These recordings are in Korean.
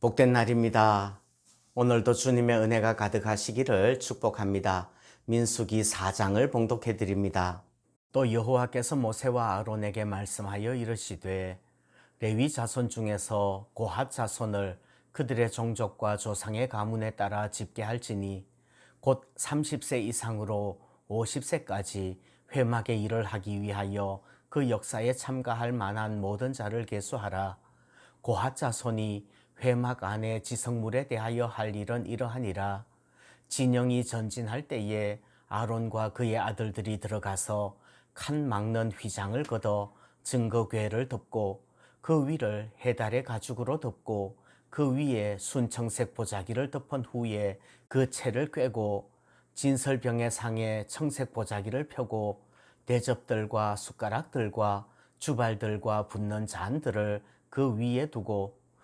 복된 날입니다. 오늘도 주님의 은혜가 가득하시기를 축복합니다. 민수기 4장을 봉독해 드립니다. 또 여호와께서 모세와 아론에게 말씀하여 이르시되 레위 자손 중에서 고핫 자손을 그들의 종족과 조상의 가문에 따라 집계할지니 곧 30세 이상으로 50세까지 회막의 일을 하기 위하여 그 역사에 참가할 만한 모든 자를 계수하라. 고핫 자손이 회막 안에 지성물에 대하여 할 일은 이러하니라. 진영이 전진할 때에 아론과 그의 아들들이 들어가서 칸 막는 휘장을 걷어 증거궤를 덮고 그 위를 해달의 가죽으로 덮고 그 위에 순청색 보자기를 덮은 후에 그 채를 꿰고 진설병의 상에 청색 보자기를 펴고 대접들과 숟가락들과 주발들과 붓는 잔들을 그 위에 두고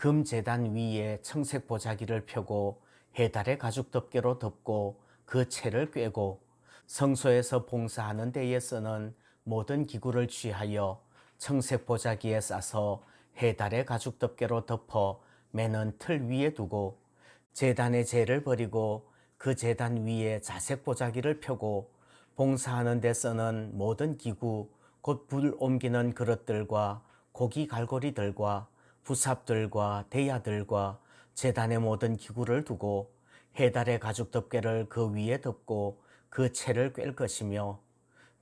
금 재단 위에 청색 보자기를 펴고 해달의 가죽 덮개로 덮고 그 채를 꿰고 성소에서 봉사하는 데에 쓰는 모든 기구를 취하여 청색 보자기에 싸서 해달의 가죽 덮개로 덮어 매는 틀 위에 두고 재단의 재를 버리고 그 재단 위에 자색 보자기를 펴고 봉사하는 데 쓰는 모든 기구 곧 불 옮기는 그릇들과 고기 갈고리들과 부삽들과 대야들과 재단의 모든 기구를 두고 해달의 가죽 덮개를 그 위에 덮고 그 채를 꿰 것이며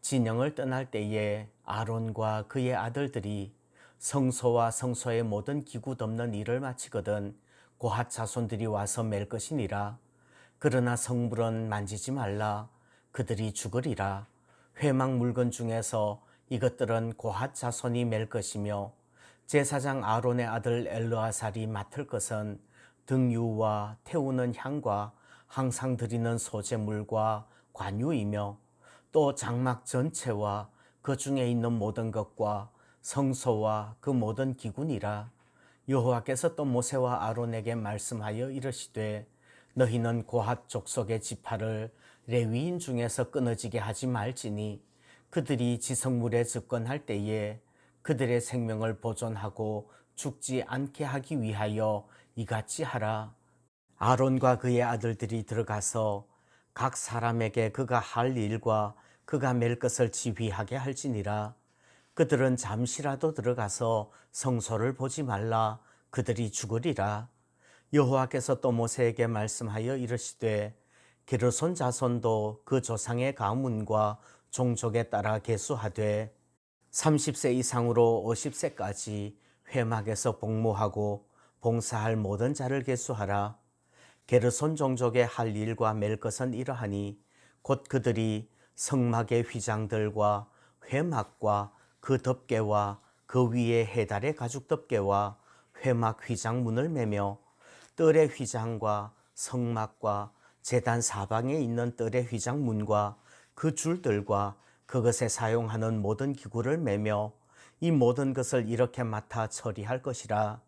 진영을 떠날 때에 아론과 그의 아들들이 성소와 성소의 모든 기구 덮는 일을 마치거든 고핫 자손들이 와서 맬 것이니라. 그러나 성물은 만지지 말라. 그들이 죽으리라. 회막 물건 중에서 이것들은 고핫 자손이 맬 것이며 제사장 아론의 아들 엘르아살이 맡을 것은 등유와 태우는 향과 항상 드리는 소재물과 관유이며 또 장막 전체와 그 중에 있는 모든 것과 성소와 그 모든 기군이라. 여호와께서 또 모세와 아론에게 말씀하여 이르시되 너희는 고핫 족속의 지파를 레위인 중에서 끊어지게 하지 말지니 그들이 지성물에 접근할 때에 그들의 생명을 보존하고 죽지 않게 하기 위하여 이같이 하라. 아론과 그의 아들들이 들어가서 각 사람에게 그가 할 일과 그가 맬 것을 지휘하게 할지니라. 그들은 잠시라도 들어가서 성소를 보지 말라. 그들이 죽으리라. 여호와께서 또 모세에게 말씀하여 이르시되 게르손 자손도 그 조상의 가문과 종족에 따라 계수하되 30세 이상으로 50세까지 회막에서 복무하고 봉사할 모든 자를 계수하라. 게르손 종족의 할 일과 맬 것은 이러하니 곧 그들이 성막의 휘장들과 회막과 그 덮개와 그 위에 해달의 가죽 덮개와 회막 휘장문을 매며 뜰의 휘장과 성막과 재단 사방에 있는 뜰의 휘장문과 그 줄들과 그것에 사용하는 모든 기구를 매며 이 모든 것을 이렇게 맡아 처리할 것이라.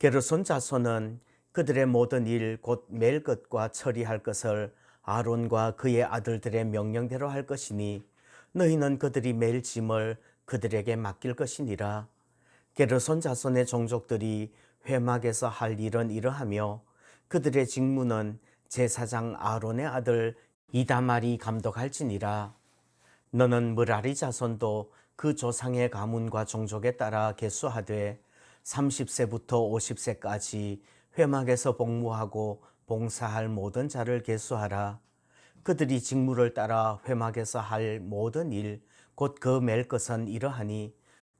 게르손 자손은 그들의 모든 일곧맬 것과 처리할 것을 아론과 그의 아들들의 명령대로 할 것이니 너희는 그들이 맬 짐을 그들에게 맡길 것이니라. 게르손 자손의 종족들이 회막에서 할 일은 이러하며 그들의 직무는 제사장 아론의 아들 이다말이 감독할지니라. 너는 무라리 자손도 그 조상의 가문과 종족에 따라 계수하되 30세부터 50세까지 회막에서 복무하고 봉사할 모든 자를 계수하라. 그들이 직무를 따라 회막에서 할 모든 일, 곧그맬 것은 이러하니,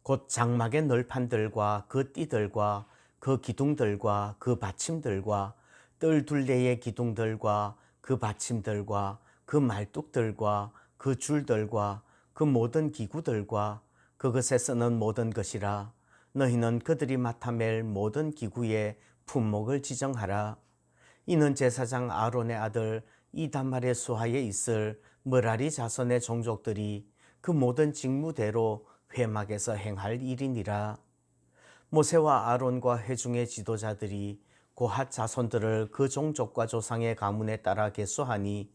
곧 장막의 널판들과 그 띠들과 그 기둥들과 그 받침들과 뜰 둘레의 기둥들과 그 받침들과 그 말뚝들과 그 줄들과 그 모든 기구들과 그것에 쓰는 모든 것이라 너희는 그들이 맡아 맬 모든 기구의 품목을 지정하라 이는 제사장 아론의 아들 이단말의 수하에 있을 머라리 자손의 종족들이 그 모든 직무대로 회막에서 행할 일이니라. 모세와 아론과 회중의 지도자들이 고핫 자손들을 그 종족과 조상의 가문에 따라 계수하니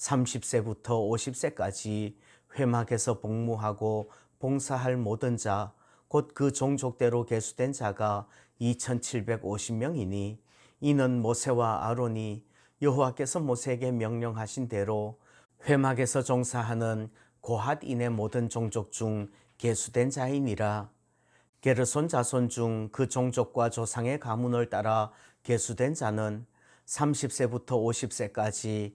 30세부터 50세까지 회막에서 복무하고 봉사할 모든 자, 곧 그 종족대로 계수된 자가 2750명이니 이는 모세와 아론이 여호와께서 모세에게 명령하신 대로 회막에서 종사하는 고핫인의 모든 종족 중 계수된 자이니라. 게르손 자손 중 그 종족과 조상의 가문을 따라 계수된 자는 30세부터 50세까지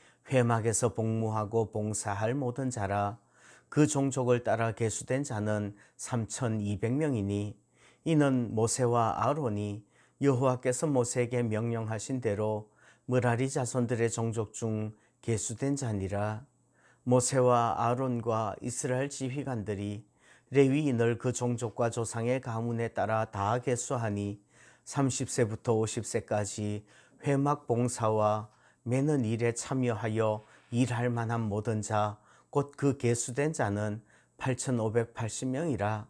회막에서 복무하고 봉사할 모든 자라 그 종족을 따라 계수된 자는 3,200명이니 이는 모세와 아론이 여호와께서 모세에게 명령하신 대로 무라리 자손들의 종족 중 계수된 자니라. 모세와 아론과 이스라엘 지휘관들이 레위인을 그 종족과 조상의 가문에 따라 다 계수하니 30세부터 50세까지 회막 봉사와 매는 일에 참여하여 일할 만한 모든 자, 곧그 계수된 자는 8,580명이라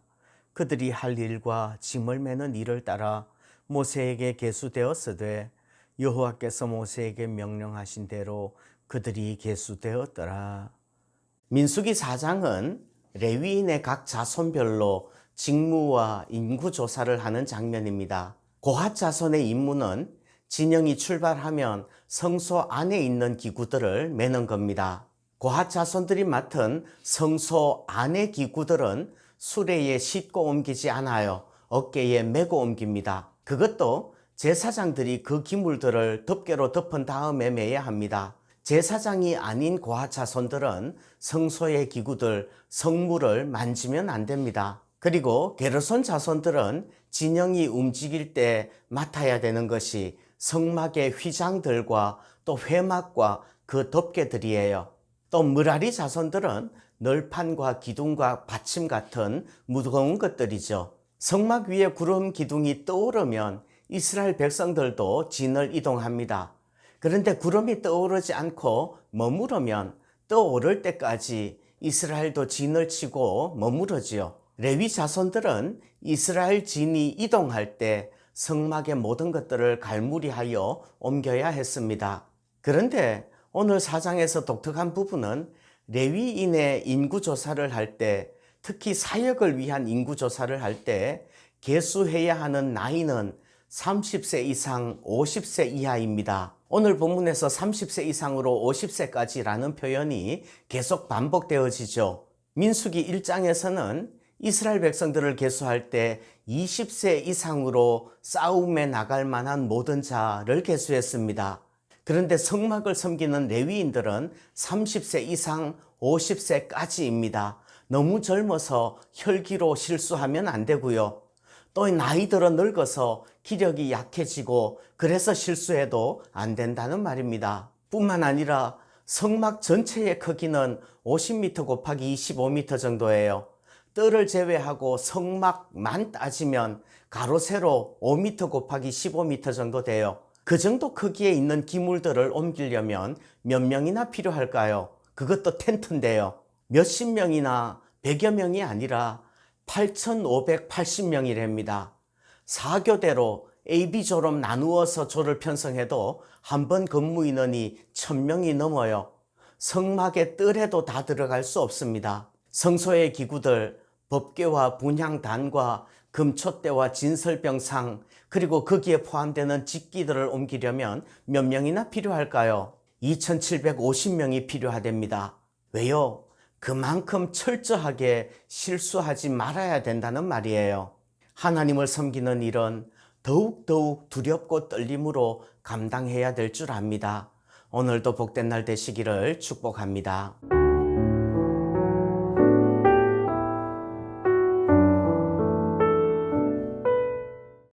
그들이 할 일과 짐을 매는 일을 따라 모세에게 계수되었으되 여호와께서 모세에게 명령하신 대로 그들이 계수되었더라. 민수기 4장은 레위인의 각 자손별로 직무와 인구 조사를 하는 장면입니다. 고핫 자손의 임무는 진영이 출발하면 성소 안에 있는 기구들을 매는 겁니다. 고핫 자손들이 맡은 성소 안의 기구들은 수레에 싣고 옮기지 않아요. 어깨에 메고 옮깁니다. 그것도 제사장들이 그 기물들을 덮개로 덮은 다음에 매야 합니다. 제사장이 아닌 고핫 자손들은 성소의 기구들, 성물을 만지면 안 됩니다. 그리고 게르손 자손들은 진영이 움직일 때 맡아야 되는 것이 성막의 휘장들과 또 회막과 그 덮개들이에요. 또 무라리 자손들은 널판과 기둥과 받침 같은 무거운 것들이죠. 성막 위에 구름 기둥이 떠오르면 이스라엘 백성들도 진을 이동합니다. 그런데 구름이 떠오르지 않고 머무르면 떠오를 때까지 이스라엘도 진을 치고 머무르지요. 레위 자손들은 이스라엘 진이 이동할 때 성막의 모든 것들을 갈무리하여 옮겨야 했습니다. 그런데 오늘 사장에서 독특한 부분은 레위인의 인구조사를 할 때, 특히 사역을 위한 인구조사를 할 때, 개수해야 하는 나이는 30세 이상 50세 이하입니다. 오늘 본문에서 30세 이상으로 50세까지라는 표현이 계속 반복되어지죠. 민수기 1장에서는 이스라엘 백성들을 계수할 때 20세 이상으로 싸움에 나갈 만한 모든 자를 계수했습니다. 그런데 성막을 섬기는 레위인들은 30세 이상 50세까지입니다. 너무 젊어서 혈기로 실수하면 안 되고요. 또 나이 들어 늙어서 기력이 약해지고 그래서 실수해도 안 된다는 말입니다. 뿐만 아니라 성막 전체의 크기는 50m 곱하기 25m 정도예요. 뜰을 제외하고 성막만 따지면 가로 세로 5m 곱하기 15m 정도 돼요. 그 정도 크기에 있는 기물들을 옮기려면 몇 명이나 필요할까요? 그것도 텐트인데요. 몇십 명이나 100여 명이 아니라 8,580명이랍니다. 4교대로 AB조로 나누어서 조를 편성해도 한 번 근무 인원이 1000명이 넘어요. 성막의 뜰에도 다 들어갈 수 없습니다. 성소의 기구들, 법궤와 분향단과 금촛대와 진설병상, 그리고 거기에 포함되는 직기들을 옮기려면 몇 명이나 필요할까요? 2750명이 필요하답니다. 왜요? 그만큼 철저하게 실수하지 말아야 된다는 말이에요. 하나님을 섬기는 일은 더욱더욱 두렵고 떨림으로 감당해야 될 줄 압니다. 오늘도 복된 날 되시기를 축복합니다.